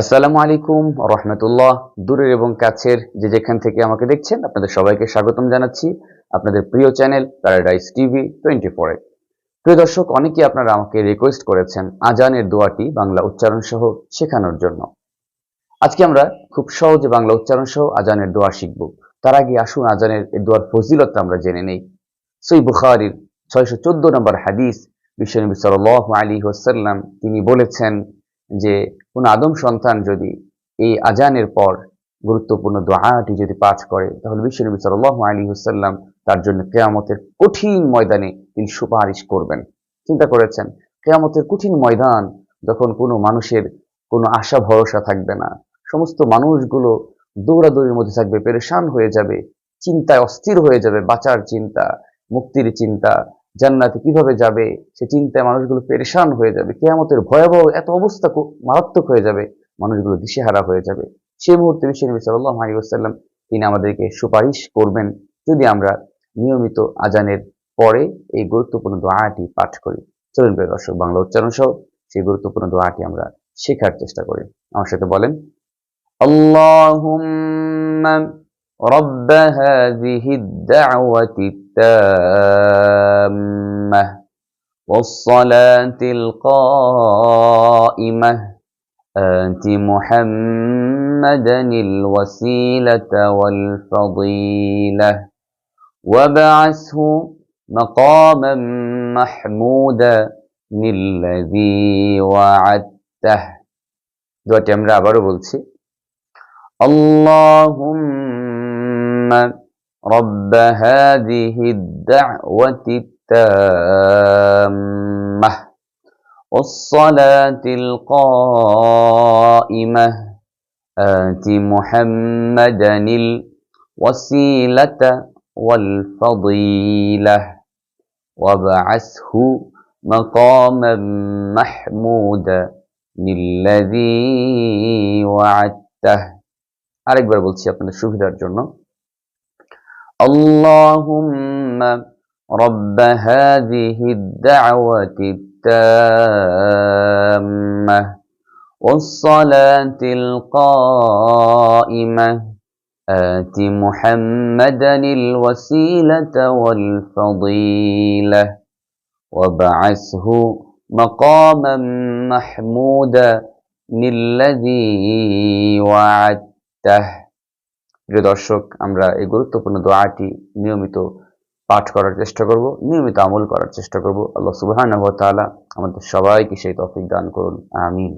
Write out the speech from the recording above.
আসসালামু আলাইকুম, রহমতুল্লাহ। দূরের এবং কাছের যে যেখান থেকে আমাকে দেখছেন, আপনাদের সবাইকে স্বাগতম জানাচ্ছি আপনাদের প্রিয় চ্যানেল প্যারাডাইস টিভি টোয়েন্টি ফোরে প্রিয় দর্শক, অনেকেই আপনারা আমাকে রিকোয়েস্ট করেছেন আজানের দোয়াটি বাংলা উচ্চারণ সহ শেখানোর জন্য। আজকে আমরা খুব সহজে বাংলা উচ্চারণ সহ আজানের দোয়া শিখব। তার আগে আসুন আজানের এই দোয়ার ফজিলত আমরা জেনে নেই। সই বুখারির ছয়শো চোদ্দ নম্বর হাদিস, বিশ্বনবী সাল আলী ওসাল্লাম তিনি বলেছেন যে কোন আদম সন্তান যদি এই আজানের পর গুরুত্বপূর্ণ দোয়াটি যদি পাঠ করে, তাহলে বিশ্বনবী সাল আলী হুসাল্লাম তার জন্য কেয়ামতের কঠিন ময়দানে তিনি সুপারিশ করবেন। চিন্তা করেছেন, কেয়ামতের কঠিন ময়দান যখন কোনো মানুষের কোনো আশা ভরসা থাকবে না, সমস্ত মানুষগুলো দৌড়াদৌড়ির মধ্যে থাকবে, পেরেশান হয়ে যাবে, চিন্তায় অস্থির হয়ে যাবে, বাঁচার চিন্তা, মুক্তির চিন্তা জান্নাতে কিভাবে যাবে সে চিন্তায় মানুষগুলো পেরেশান হয়ে যাবে কেয়ামতের ভয়াবহ এত অবস্থা খুব মারাত্মক হয়ে যাবে মানুষগুলো দিশেহারা হয়ে যাবে সেই মুহূর্তে বিশ্ব নবী সাল্লাহ আলী আসাল্লাম তিনি আমাদেরকে সুপারিশ করবেন যদি আমরা নিয়মিত আজানের পরে এই গুরুত্বপূর্ণ দোয়াটি পাঠ করি চলুন প্রিয় দর্শক বাংলা উচ্চারণ সহ সেই গুরুত্বপূর্ণ দোয়াটি আমরা শেখার চেষ্টা করি আমার সাথে বলেন আল্লাহুম্মা رب هذه الدعوة التامة والصلاة القائمة آت محمدا الوسيلة والفضيلة وابعثه مقاما محمودا الذي وعدته দুয়াটি আমরা আবারও বলছি اللهم رب هذه الدعوة التامة والصلاة القائمة آت محمدا الوسيلة والفضيلة وابعثه مقاما محمودا الذي وعدته আরেকবার বলছি আপনাদের সুবিধার জন্য اللهم رب هذه الدعوة التامة والصلاة القائمة. آت محمدا الوسيلة والفضيلة. وابعثه مقاما محمودا الذي وعدته. প্রিয় দর্শক, আমরা এই গুরুত্বপূর্ণ দোয়াটি নিয়মিত পাঠ করার চেষ্টা করব, নিয়মিত আমল করার চেষ্টা করব। আল্লাহ সুবাহ আমাদের সবাইকে সেই তফিক দান করুন, আমিন।